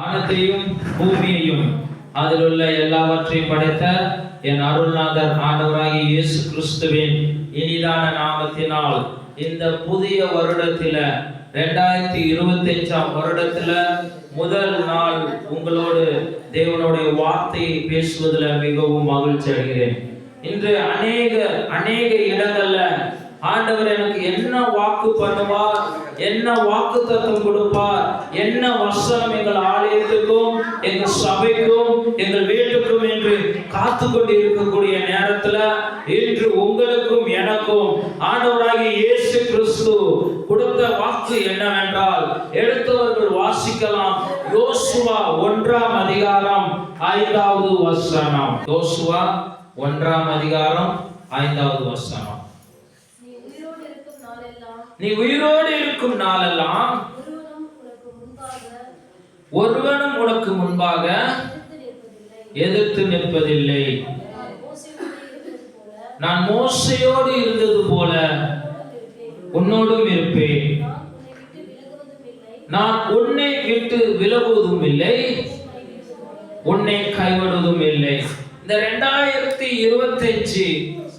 வானத்தையும் பூமியையும் அதில் உள்ள எல்லாவற்றையும் படைத்த என் அருள்நாதர் ஆண்டவராகி இயேசு கிறிஸ்துவின் இனிதான நாமத்தினால் இந்த புதிய வருடத்தில ரெண்டாயிரத்தி இருபத்தஞ்சாம் வருடத்துல முதல் நாள் உங்களோடு தேவனுடைய வார்த்தையை பேசுவதில் மிகவும் மகிழ்ச்சி அடைகிறேன். இன்று அநேக அநேக இடங்கள்ல ஆண்டவர் எனக்கு என்ன வாக்கு பண்ணுவார்? என்ன வாக்கு தத்துவம் கொடுப்பார்? என்ன வசனம் எங்கள் ஆலயத்துக்கும் எங்கள் சபைக்கும் எங்கள் வீட்டுக்கும் என்று காத்து கொண்டு இருக்கக்கூடிய நேரத்துல இன்று உங்களுக்கும் எனக்கும் ஆண்டவராகிய இயேசு கிறிஸ்து கொடுத்த வாக்கு என்னவென்றால் எடுத்தவர்கள் வாசிக்கலாம். யோசுவா ஒன்றாம் அதிகாரம் ஐந்தாவது வசனம். யோசுவா ஒன்றாம் அதிகாரம் ஐந்தாவது வசனம் நீ உயிரோடு இருக்கும் நாளெல்லாம் நீ உயிரோடு இருக்கும் நாளெல்லாம் ஒருவனும் உனக்கு முன்பாக எதிர்த்து நிற்பதில்லை. நான் மோசையோடு இருந்தது போல உன்னோடும் இருப்பேன். நான் உன்னை விட்டு விலகுவதும் இல்லை. உன்னை கைவிடுவதும் இல்லை. இந்த ரெண்டாயிரத்தி இருபத்தஞ்சு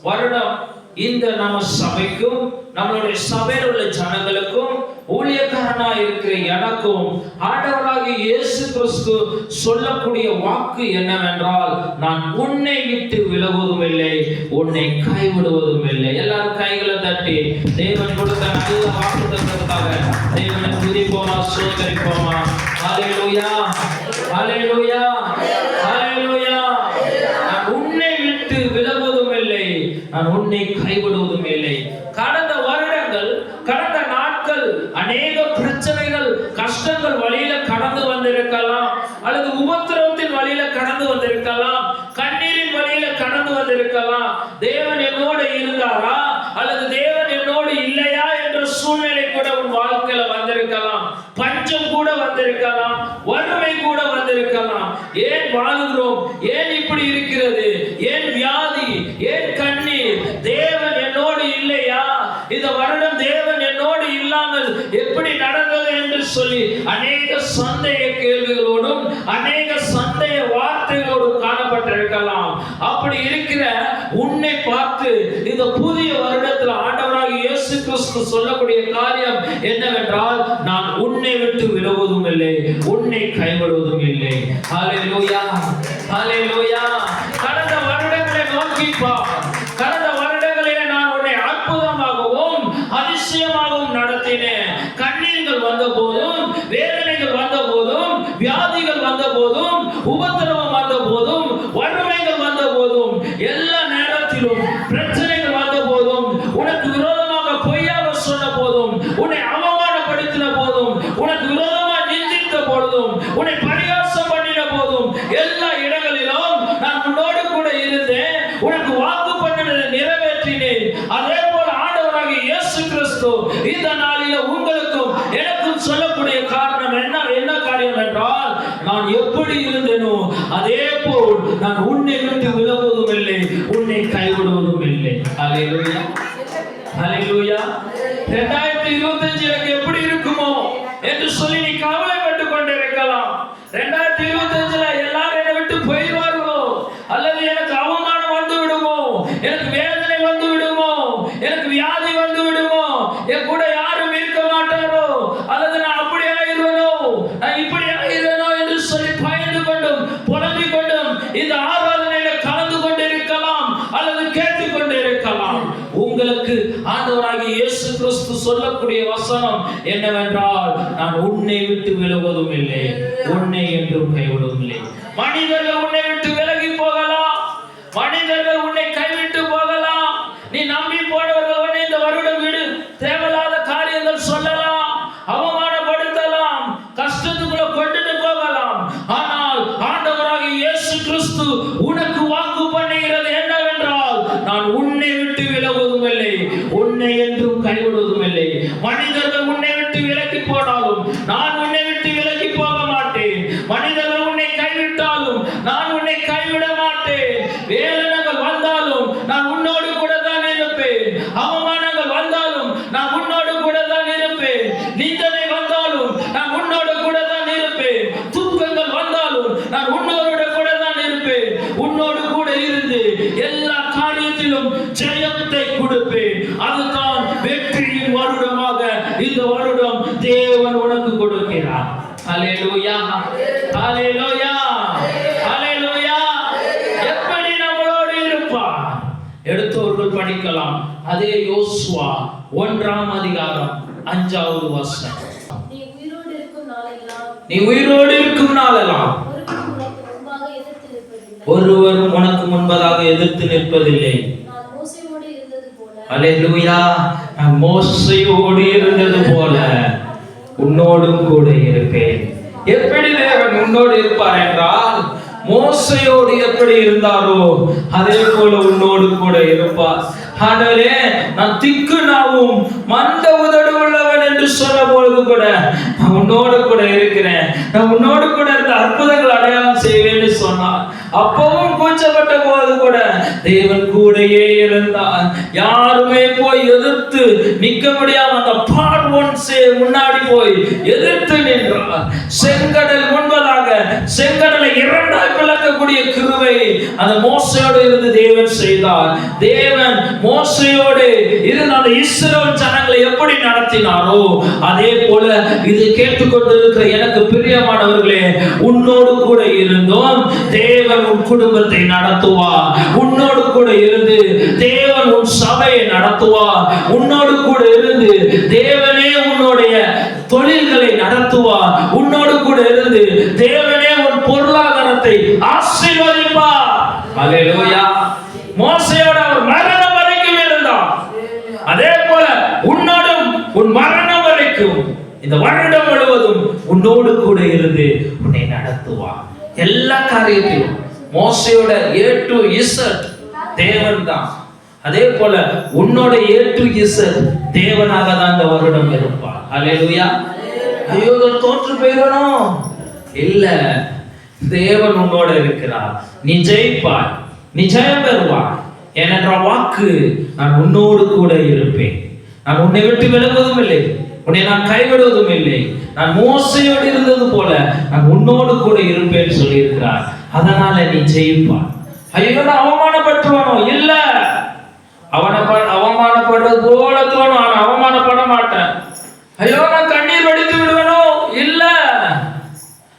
வருடம் இந்த நம்ம சபைக்கும் நம்மளுடைய சபையில் உள்ள ஜனங்களுக்கும் ஊழியக்காரனா இருக்கிற எனக்கும் ஆண்டவராகிய இயேசு கிறிஸ்து சொல்லக்கூடிய வாக்கு என்னவென்றால் நான் உன்னை விட்டு விலகுவதும் இல்லை உன்னை கைவிடுவதும் இல்லை. எல்லாரும் கைகளை தட்டி தேவன் கொடுத்த நல்ல வாக்கு தந்ததுக்காக தேவனை துதிப்போமா சோதரிப்போமா அலையிலுயா அலையிலுயா அலையிலுயா நான் உன்னை விட்டு விலகுவதும் இல்லை நான் உன்னை கைவிடுவதும் வழியில கடந்து வந்திருக்கலாம். கண்ணீரின் வழியில கடந்து வந்திருக்கலாம். தேவன் என்னோடு இருந்தாரா? அல்லது தேவன் என்னோடு இல்லையா என்ற சூழ்நிலை கூட உன் வாழ்க்கையில வந்திருக்கலாம். பஞ்சம் கூட வந்திருக்கலாம். வறுமை கூட வந்திருக்கலாம். ஏன் வாழ்கிறோம்? ஏன் இந்த புதிய வருடத்தில் ஆண்டவராக இயேசு கிறிஸ்து சொல்லக்கூடிய காரியம் என்னவென்றால் நான் உன்னை விட்டு விலகுவதும் இல்லை உன்னை கைவிடுவதும் இல்லை. ஹalleluya ஹalleluya கடந்த வருடங்களை நோக்கி பார். இந்த நாளில உங்களுக்கும் எனக்கும் சொல்லக்கூடிய காரணம் என்ன? என்ன காரியம் என்றால் நான் எப்படி இருந்தேனோ அதே போல் நான் உன்னை விட்டு விலகுவதும் இல்லை உன்னை கைவிடுவதும் இல்லை. அல்லேலூயா ஹalleluya. 2025 எனக்கு எப்படி இருக்கும் என்று சொல்லி நீ கவலைப்பட்டு கொண்டிருக்கலாம் 2025 ல எல்லாரும் என்னை விட்டு போயிடுவார்களோ அல்லது எனக்கு அவமானம் வந்து விடுமோ எனக்கு வேதனை வந்து விடுமோ எனக்கு வியாதி வந்து விடுமோ என் கூட யாரும் இருக்க மாட்டாரோ அல்லது நான் அப்படி ஆயிடுவேனோ நான் இப்படி ஆயிடுவேனோ என்று சொல்லி பயந்து கொண்டும் புலம்பிக் கொண்டும் இந்த ஆராதனையில கலந்து கொண்டிருக்கலாம் அல்லது கேட்டுக் கொண்டிருக்கலாம். உங்களுக்கு ஆண்டவராகிய இயேசு கிறிஸ்து சொல்லக்கூடிய வசனம் என்னவென்றால் நான் உன்னை விட்டு விலகுவதும் இல்லை உன்னை என்றும் கைவிடுவதும் இல்லை. மனிதர்கள் உன்னை விட்டு விலக போகலாம் மனிதர்கள் உன்னை கைவிட்டு போகலாம் நீ நம்பி போனவர்கள் உன்னை இந்த வருடம் விடு தேவையில்லாத காரியங்கள் சொல்லலாம் அவமானப்படுத்தலாம் கஷ்டத்துக்குள்ள கொண்டுட்டு போகலாம் ஆனால் ஆண்டவராகிய இயேசு கிறிஸ்து உனக்கு வாக்கு பண்ணுகிறது என்னவென்றால் நான் உன்னை விட்டு விலகுவதும் இல்லை உன்னை என்றும் கைவிடுவதும் இல்லை மனிதர்கள் உன்னை விட்டு விலகி போனாலும் நான் உன்னை விட்டு விலகி போக மாட்டேன் மனிதர்கள் உன்னை கைவிட்டாலும் நான் உன்னை கைவிட மாட்டேன் வேதனைகள் வந்தாலும் நான் உன்னோடு கூட தான் இருப்பேன் அவமானங்கள் வந்தாலும் நான் உன்னோடு கூட தான் இருப்பேன் நிந்தனை வந்தாலும் நான் உன்னோடு கூட தான் இருப்பேன் துக்கங்கள் எல்லா காரியத்திலும் ஜெயத்தை கொடுப்பேன். அதுதான் வெற்றியின் வருடமாக இந்த வருடம் தேவன் உனக்கு கொடுக்கிறார். ஹalleluya. ஹalleluya. ஹalleluya. எப்படி நம்மளோடு இருப்பார்? எடுத்தவர்கள் படிக்கலாம். அதே யோசுவா ஒன்றாம் அதிகாரம் அஞ்சாவது வசனம். நீ உயிரோடு இருக்கும் நாளெல்லாம் ஒருவரும் உனக்கு முன்பதாக எதிர்த்து நிற்பதில்லை. நான் மோசையோடு இருந்தது போல. உன்னோடும் கூட இருப்பேன். எப்படி தேவன் உன்னோடு இருப்பார் என்றால் மோசையோடு எப்படி இருந்தாரோ அதே போல உன்னோடு கூட இருப்பார். ஆண்டவரே நான் திக்கு நாவும் மந்த உதடு உள்ளவன் என்று சொன்ன பொழுது கூட நான் உன்னோடு கூட இருக்கிறேன். நான் உன்னோடு கூட இருந்த அற்புதங்கள் அடையாளம் செய்வேன்னு சொன்னார். அப்பவும் கூச்சப்பட்ட போது கூட தேவன் கூடயே இருந்தார் யாருமே போய் எதிர்த்து நிக்க முடியாம அந்த பாட் ஒன்ஸே முன்னாடி போய் எதிர்த்து நின்றார் செங்கடல் முன்பதாக செங்கடலை இரண்டு தேவனுடைய கிருவை அந்த மோசையோடு இருந்து தேவன் செய்தார். தேவன் மோசையோடு இருந்த அந்த இஸ்ரவேல் ஜனங்களை எப்படி நடத்தினாரோ அதே போல இது கேட்டுக்கொண்டிருக்கிற எனக்கு பிரியமானவர்களே உன்னோடு கூட இருந்தோம் தேவன் உன் குடும்பத்தை நடத்துவார். உன்னோடு கூட இருந்து தேவன் உன் சபையை நடத்துவார். உன்னோடு கூட இருந்து தேவனே உன்னுடைய தொழில்களை நடத்துவார். உன்னோடு கூட இருந்து தேவன் அல்லேலூயா மோசையோட அவர் மரணம் வரைக்கும் இருந்தார். அதே போல உன்னோடும் உன் மரணம் வரைக்கும் இந்த வருடம் முழுவதும் உன்னோடு கூட இருந்து உன்னை நடத்துவார் எல்லா காரியத்திலும் மோசையோட ஏ டு இசட் தேவன் தான். அதே போல உன்னோட ஏ டு இசட் தேவனாக தான் இந்த வருடம் இருப்பார். அல்லேலூயா ஐயோ தோற்று போயிடணும். இல்ல தேவன் உன்னோட இருக்கிறார். நீ ஜெயிப்பாய். நீ ஜெயம் பெறுவாய். ஏனென்ற வாக்கு நான் உன்னோடு கூட இருப்பேன். நான் உன்னை விட்டு விலகுவதும் இல்லை. உன்னை நான் கைவிடுவதும் இல்லை. நான் மோசையோடு இருந்தது போல நான் உன்னோடு கூட இருப்பேன் சொல்லியிருக்கிறார். அதனால நீ ஜெயிப்பாய். ஐயோ நான் அவமானப்பட்டுவானோ இல்லை அவனை ப- அவமானப்படுறது போல தோணும் ஆனா அவமானப்பட மாட்டேன் ஐயோ நான் கண்ணீர் வடித்து விடுவேனோ இல்ல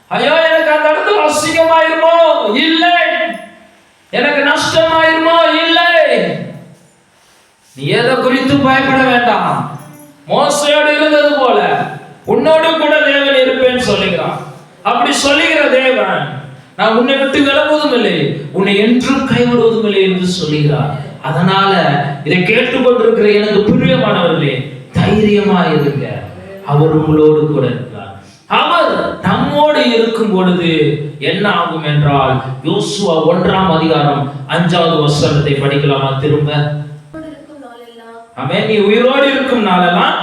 ஐயோ எனக்கு அந்த இடத்துல அசிங்கமாயிருமோ இல்லை எனக்கு நஷ்டமாயிருமோ இல்லை நீ எதை குறித்து பயப்பட வேண்டாம் மோசையோடு இருந்தது போல உன்னோடு கூட தேவன் இருப்பேன்னு சொல்லுகிறான் அப்படி சொல்லுகிற தேவன் நான் உன்னை விட்டு விலகுவதும் இல்லை உன்னை என்றும் கைவிடுவதும் இல்லை என்று சொல்லுகிறார். அதனால இதை கேட்டுக்கொண்டிருக்கிற எனக்கு பிரியமானவர்களே தைரியமா இருங்க. அவர் உங்களோடு கூட இருக்கிறார். அவர் நம்மோடு இருக்கும் பொழுது என்ன ஆகும் என்றால் யோசுவா ஒன்றாம் அதிகாரம் அஞ்சாவது வசனத்தை படிக்கலாமா திரும்ப? ஆமென். நீ உயிரோடு இருக்கும் நாளெல்லாம்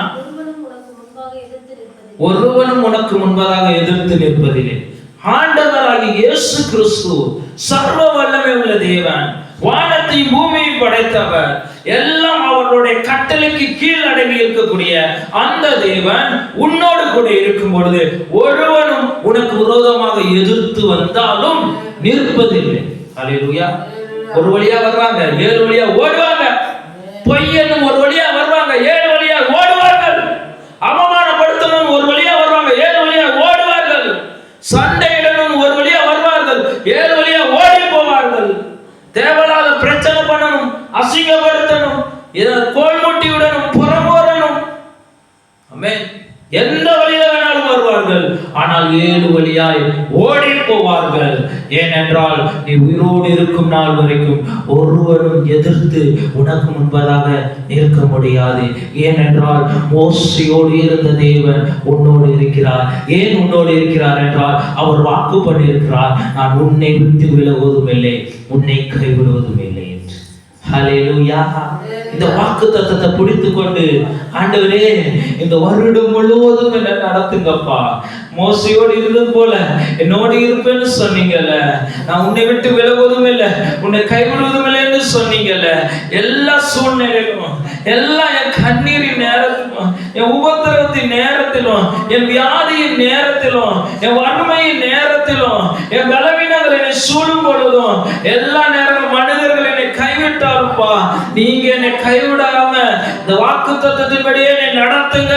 ஒருவனும் உனக்கு முன்பதாக எதிர்த்து நிற்பதில்லை. ஆண்டவராகி இயேசு கிறிஸ்து சர்வ வல்லமை உள்ள தேவன் வானத்தை பூமியை படைத்தவர் எல்லாம் அவருடைய கட்டளைக்கு கீழ் அடங்கி இருக்கக்கூடிய அந்த தேவன் உன்னோடு கூட இருக்கும் பொழுது ஒருவனும் உனக்கு விரோதமாக எதிர்த்து வந்தாலும் நிற்பதில்லை. அல்லேலூயா ஒரு வழியா வர்றாங்க ஏழு வழியா ஓடுவாங்க. பொய்யன்னு ஒரு வழியா வருவாங்க ஏழு வழியா ஓடுவார்கள் அவமானப்படுத்தணும் ஒரு வழியா வருவாங்க ஏழு வழியா ஓடுவார்கள் சண்டையிடணும் ஒரு வழியா வருவார்கள் ஏழு வழியா ஓடி போவார்கள் தேவையில்லாத பிரச்சனை பண்ணணும் அசிங்கப்படுத்தணும். இதை கோல் முட்டி விடணும் எந்த வழியில வேணாலும் வருவார்கள். ஆனால் ஏழு வழியாய் ஓடி போவார்கள். ஏனென்றால் நீ உயிரோடு இருக்கும் நாள் வரைக்கும் ஒருவரும் எதிர்த்து உனக்கு முன்பதாக நிற்க முடியாது. ஏனென்றால் மோசையோடு இருந்த தேவன் உன்னோடு இருக்கிறார். ஏன் உன்னோடு இருக்கிறார் என்றால் அவர் வாக்கு பண்ணியிருக்கிறார். நான் உன்னை விட்டு விலகுவதும் இல்லை உன்னை கைவிடுவதும் இல்லை இந்த வாக்கு தத்தத்தை பிடித்து கொண்டு ஆண்டவரே இந்த வருடம் முழுவதும் என்ன நடத்துங்கப்பா. மோசையோடு இருந்தது போல என்னோடு இருப்பேன்னு சொன்னீங்கல்ல. நான் உன்னை விட்டு விலகுவதும் இல்லை உன்னை கைவிடுவதும் இல்லைன்னு சொன்னீங்கல்ல. எல்லா சூழ்நிலையிலும் எல்லா என் கண்ணீரின் நேரத்திலும் என் உபத்திரத்தின் நேரத்திலும் என் வியாதியின் நேரத்திலும் என் வறுமையின் நேரத்திலும் என் பலவீனங்கள் என்னை சூழும் பொழுதும் எல்லா நேரங்களும் மனிதர்கள் நீங்க என்னை கைவிடாம இந்த வாக்கு தத்துவத்தின்படியே என்னை நடத்துங்க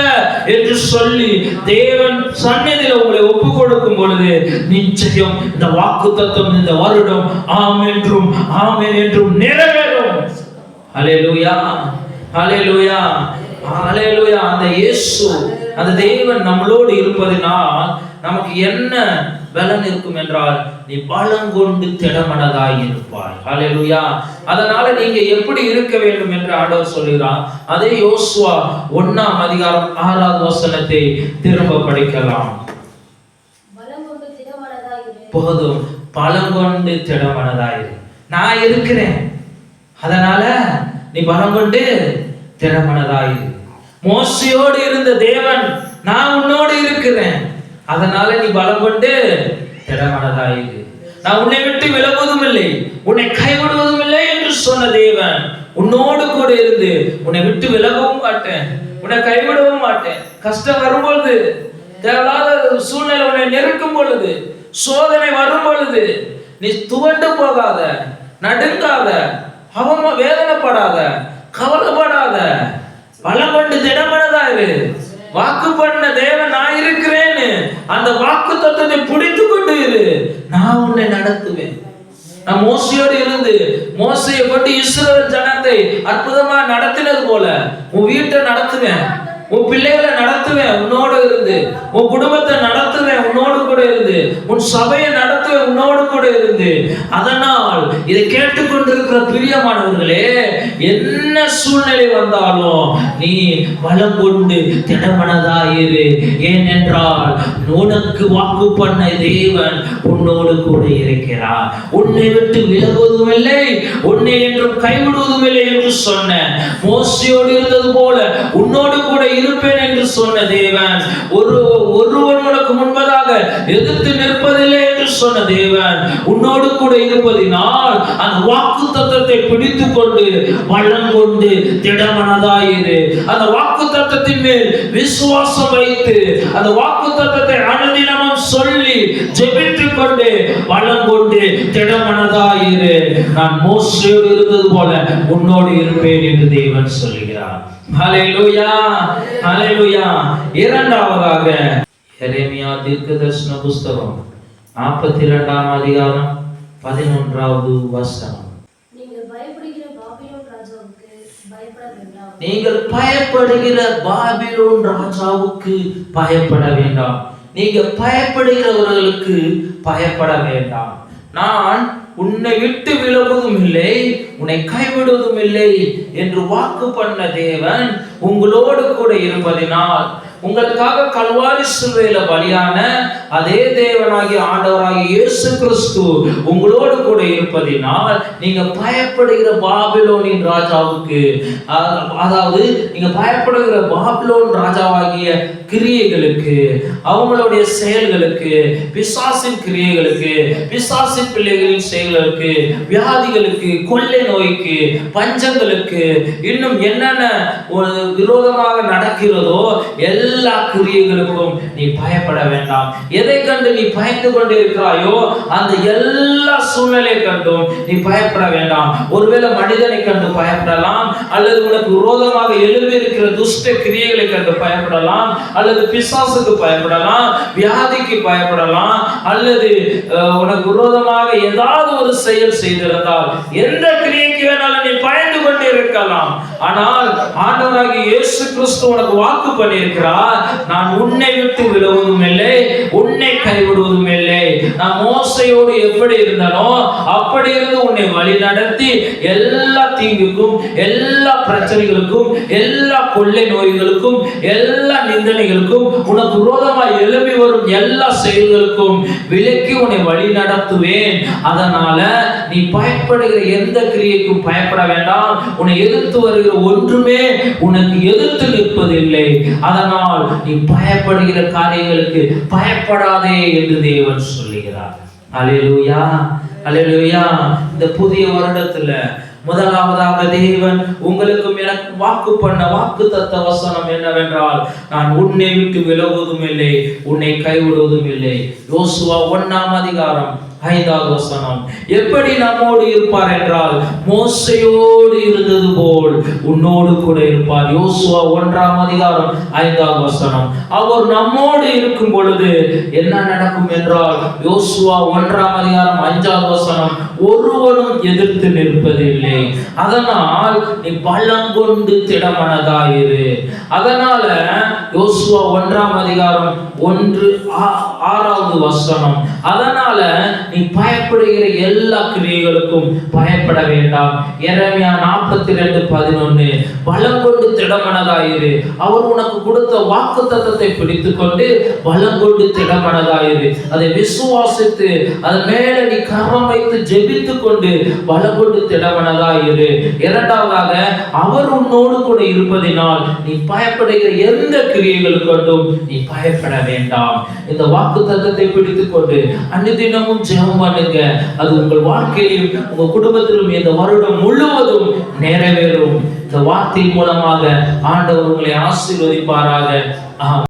என்று சொல்லி தேவன் சன்னதியில் உங்களை ஒப்பு கொடுக்கும் பொழுது நிச்சயம் இந்த வாக்கு தத்துவம் இந்த வருடம் ஆம் என்றும் ஆமென் என்றும் நிறைவேறும். ஹalleluya ஹalleluya ஹalleluya அந்த இயேசு அந்த தேவன் நம்மளோடு இருப்பதினால் நமக்கு என்ன பலன் இருக்கும் என்றால் நீ பலம் கொண்டு திடமனதாய் இருப்பாய். ஹalleluya அதனால நீங்க எப்படி இருக்க வேண்டும் என்று ஆண்டவர் சொல்கிறார் அதே யோசுவா ஒண்ணாம் அதிகாரம் ஆறாவது வசனத்தை திரும்ப படிக்கலாம். போதும். பலம் கொண்டு திடமனதாயிரு நான் இருக்கிறேன். அதனால நீ பலம் கொண்டு திடமனதாயிரு மோசையோடு இருந்த தேவன் நான் உன்னோடு இருக்கிறேன். அதனால நீ பலம் கொண்டு திடமனதாயிரு. நான் உன்னை விட்டு விலகுவதும் இல்லை உன்னை கைவிடுவதும் இல்லை என்று சொன்ன தேவன் உன்னோடு கூட இருந்து உன்னை விட்டு விலகவும் மாட்டேன். உன்னை கைவிடவும் மாட்டேன். கஷ்டம் வரும்பொழுது தேவையில்லாத சூழ்நிலை உன்னை நெருக்கும் பொழுது சோதனை வரும் பொழுது நீ துவண்டு போகாத நடுங்காத அவம வேதனைப்படாத கவலைப்படாத. பலம் கொண்டு திடமனதா இரு வாக்கு பண்ண தேவன் நான் இருக்கிறேன். அந்த வாக்கு தத்துவத்தை பிடித்து கொண்டு இரு. நான் உன்னை நடத்துவேன். நான் மோசையோடு இருந்து மோசையை கொண்டு இஸ்ரவேல் ஜனத்தை அற்புதமா நடத்தினது போல உன் வீட்டை நடத்துவேன். உன் பிள்ளைகளை நடத்துவேன். உன்னோடு இருந்து உன் குடும்பத்தை நடத்துவேன். உன்னோடு கூட இருந்து உன் சபையை நட உன்னோடு கூட இருந்து. அதனால் இதை கேட்டுக்கொண்டிருக்கிற பிரியமானவர்களே என்ன சூழ்நிலை வந்தாலும் நீ பலம் கொண்டு திடமனதாயிரு ஏனென்றால் உனக்கு வாக்கு பண்ண தேவன் உன்னோடு கூட இருக்கிறார். உன்னை விட்டு விலகுவதும் இல்லை உன்னை என்றும் கைவிடுவதும் இல்லை என்று சொன்ன மோசியோடு இருந்தது போல உன்னோடு கூட இருப்பேன் என்று சொன்ன தேவன் ஒரு ஒருவன் எதிர்த்து நிற்பதில்லை என்று சொன்ன தேவன் உன்னோடு கூட இருப்பதினால் அந்த வாக்கு தத்தத்தை பிடித்து கொண்டு வளம் கொண்டு திடமனதாயிரு. அந்த வாக்கு தத்தத்தின் மேல் விசுவாசம் வைத்து அந்த வாக்கு தத்தத்தை அனுதினமும் சொல்லி ஜெபித்து கொண்டு வளம் கொண்டு திடமனதாயிரு. நான் மோசையோடு இருந்தது போல உன்னோடு இருப்பேன் என்று தேவன் சொல்லுகிறார். ஹalleluya ஹalleluya. இரண்டாவதாக எரேமியா தீர்க்கதரிசன புஸ்தகம் நாற்பத்தி இரண்டாம் அதிகாரம் பதினொன்றாவது வசனம். நீங்கள் பயப்படுகிற பாபிலோன் ராஜாவுக்கு பயப்பட வேண்டாம். நீங்கள் பயப்படுகிற பாபிலோன் ராஜாவுக்கு பயப்பட வேண்டாம். நீங்க பயப்படுகிறவர்களுக்கு பயப்பட வேண்டாம். நான் உன்னை விட்டு விலகுவதும் இல்லை உன்னை கைவிடுவதும் இல்லை என்று வாக்கு பண்ண தேவன் உங்களோடு கூட இருப்பதினால் உங்களுக்காக கல்வாரி சிலுவையில பலியான அதே தேவனாகிய ஆண்டவராகிய இயேசு கிறிஸ்து உங்களோடு கூட இருப்பதினால் நீங்க பயப்படுகிற பாபிலோனின் ராஜாவுக்கு அதாவது நீங்க பயப்படுகிற பாபிலோன் ராஜாவாகிய கிரியைகளுக்கு அவங்களுடைய செயல்களுக்கு பிசாசின் கிரியைகளுக்கு பிசாசின் பிள்ளைகளின் செயல்களுக்கு வியாதிகளுக்கு கொள்ளை நோய்க்கு பஞ்சங்களுக்கு இன்னும் என்னென்ன விரோதமாக நடக்கிறதோ எல்லா கிரியைகளுக்கும் நீ பயப்பட வேண்டாம். எதை கண்டு நீ பயந்து கொண்டு இருக்கிறாயோ அந்த எல்லா சூழ்நிலை கண்டும் நீ பயப்பட வேண்டாம். ஒருவேளை மனிதனை கண்டு பயப்படலாம் அல்லது உனக்கு விரோதமாக எழுதி இருக்கிற துஷ்ட கிரியைகளை கண்டு பயப்படலாம் அல்லது அல்லது பிசாசுக்கு பயப்படலாம் வியாதிக்கு பயப்படலாம் அல்லது உனக்கு விரோதமாக ஏதாவது ஒரு செயல் செய்திருந்தால் எந்த கிரியைக்கு வேணாலும் நீ பயந்து கொண்டு இருக்கலாம். ஆனால் ஆண்டவராகி இயேசு கிறிஸ்து உனக்கு வாக்கு பண்ணியிருக்கிறார். நான் உன்னை விட்டு விழுவதும் இல்லை உன்னை கைவிடுவதும் இல்லை. நான் மோசையோடு எப்படி இருந்தனோ அப்படி இருந்து உன்னை வழி நடத்தி எல்லா தீங்குக்கும் எல்லா பிரச்சனைகளுக்கும் எல்லா கொள்ளை நோய்களுக்கும் எல்லா நிந்தனைகளுக்கும் உனக்கு விரோதமாக எழுப்பி வரும் எல்லா செயல்களுக்கும் விலக்கி உன்னை வழி நடத்துவேன். அதனால நீ பயப்படுகிற எந்த கிரியைக்கும் பயப்பட வேண்டாம். உன்னை எதிர்த்து வருகிற ஒன்றுமே உனக்கு எதிர்த்து நிற்பதில்லை. அதனால் நீ பயப்படுகிற காரியங்களுக்கு பயப்படாதே என்று தேவன் சொல்லுகிறார். அலையலூயா அலையலூயா இந்த புதிய வருடத்துல முதலாவதாக தேவன் உங்களுக்கும் எனக்கு வாக்கு பண்ண வாக்கு தத்த வசனம் என்னவென்றால் நான் உன்னை விட்டு விலகுவதும் இல்லை உன்னை கைவிடுவதும் இல்லை. யோசுவா ஒன்னாம் அதிகாரம் ஐந்தாவது வசனம் எப்படி நம்மோடு இருப்பார் என்றால் மோசையோடு இருந்தது போல் உன்னோடு கூட இருப்பார். யோசுவா ஒன்றாம் அதிகாரம் ஐந்தாவது வசனம் அவர் நம்மோடு இருக்கும் பொழுது என்ன நடக்கும் என்றால் யோசுவா ஒன்றாம் அதிகாரம் அஞ்சாவது வசனம் ஒருவனும் எதிர்த்து நிற்பதில்லை. அதனால் நீ பள்ளம் கொண்டு திடமனதாயிரு அதனால யோசுவா ஒன்றாம் அதிகாரம் ஒன்று ஆ- ஆறாவது வசனம். அதனால நீ பயப்படுகிற எல்லா கிரியைகளுக்கும் பயப்பட வேண்டாம். இறைமையா நாற்பத்தி ரெண்டு பதினொன்னு பலம் கொண்டு திடமனதாயிரு. அவர் உனக்கு கொடுத்த வாக்கு தத்தத்தை பிடித்துக் கொண்டு பலம் கொண்டு திடமனதாயிரு. அதை விசுவாசித்து அதன் மேல நீ கரம் வைத்து ஜெபித்து கொண்டு பலம் கொண்டு திடமனதாயிரு. இரண்டாவதாக அவர் உன்னோடு கூட இருப்பதினால் நீ பயப்படுகிற எந்த கிரியைகள் கொண்டும் நீ பயப்பட வேண்டாம். இந்த வாக்கு தத்தத்தை பிடித்துக் கொண்டு அன்னிதினமும் ஜெபம் பண்ணுங்க அது உங்கள் வாழ்க்கையிலும் உங்க குடும்பத்திலும் இந்த வருடம் முழுவதும் நிறைவேறும். இந்த வார்த்தை மூலமாக ஆண்டவர் உங்களை ஆசீர்வதிப்பாராக. ஆமென்.